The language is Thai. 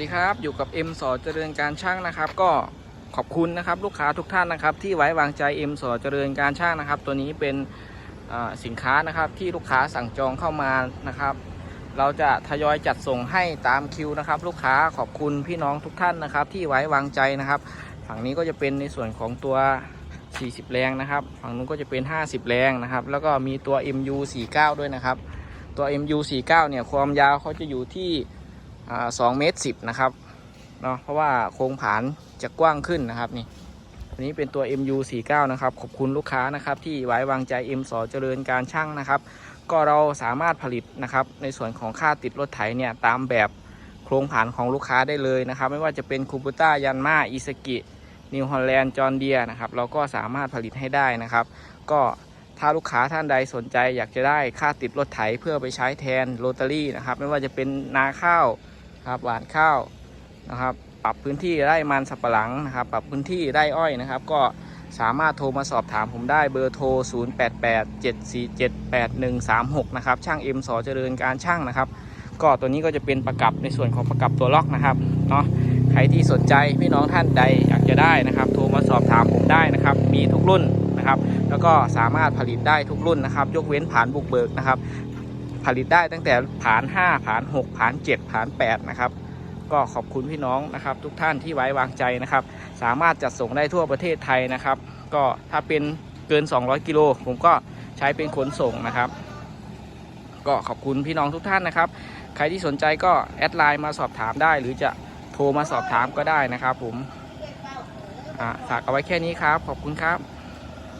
สวัสดีครับ อยู่กับ M สอเจริญการช่างนะครับ ก็ขอบคุณนะครับลูกค้าทุกท่านนะครับ ที่ไว้วางใจ M สอเจริญการช่างนะครับ ตัวนี้เป็นสินค้านะครับที่ลูกค้าสั่งจองเข้ามานะครับ เราจะทยอยจัดส่งให้ตามคิวนะครับ ลูกค้าขอบคุณพี่น้องทุกท่านนะครับ ที่ไว้วางใจนะครับ ฝั่งนี้ก็จะเป็นในส่วนของตัว 40 แรงนะครับ ฝั่งนู้นก็จะเป็น 50 แรงนะครับ แล้วก็มีตัว MU 49 ด้วยนะครับ ตัว MU 49 เนี่ยความยาวเขาจะอยู่ที่ สอ่า2เมตร10นะครับเนาะเพราะว่าโครงผานจะกว้างขึ้นนะครับนี่อันนี้เป็นตัว MU 49 นะครับขอบคุณลูกค้านะครับที่ไว้วางใจ M สอเจริญการช่างนะครับ ก็เราสามารถผลิตนะครับในส่วนของค่าติดรถไถเนี่ยตามแบบโครงผานของลูกค้าได้เลยนะครับ ไม่ว่าจะเป็นคูบูต้ายันมาอิสกินิวฮอลแลนด์จอร์เดียนะครับเราก็สามารถผลิตให้ได้นะครับ ก็ถ้าลูกค้าท่านใดสนใจอยากจะได้ค่าติดรถไถเพื่อไปใช้แทนโรตารี่นะครับ ไม่ว่าจะเป็นนาข้าว ครับหวานข้าวนะครับ ปรับพื้นที่ไร่มันสับปะหลังนะครับ ปรับพื้นที่ไร่อ้อยนะครับ ก็สามารถโทรมาสอบถามผมได้เบอร์โทร 0887478136 นะครับ ช่างเอ็มสอเจริญการช่างนะครับ ก็ตัวนี้ก็จะเป็นประกับในส่วนของประกับตัวล็อกนะครับเนาะใครที่สนใจพี่น้องท่านใดอยากจะได้นะครับ โทรมาสอบถามผมได้นะครับ มีทุกรุ่นนะครับ แล้วก็สามารถผลิตได้ทุกรุ่นนะครับ ยกเว้นผ่านบุกเบิกนะครับ ผลิตได้ตั้งแต่ผาน 5 ผาน 6 ผาน 7 ผาน 8 นะครับ ก็ขอบคุณพี่น้องนะครับ ทุกท่านที่ไว้วางใจนะครับ สามารถจัดส่งได้ทั่วประเทศไทยนะครับ ก็ถ้าเป็นเกิน 200 กิโลผมก็ใช้เป็นขนส่งนะครับ ก็ขอบคุณพี่น้องทุกท่านนะครับ ใครที่สนใจก็แอดไลน์มาสอบถามได้ หรือจะโทรมาสอบถามก็ได้นะครับ ผมอ่าฝากเอาไว้แค่นี้ครับ ขอบคุณครับ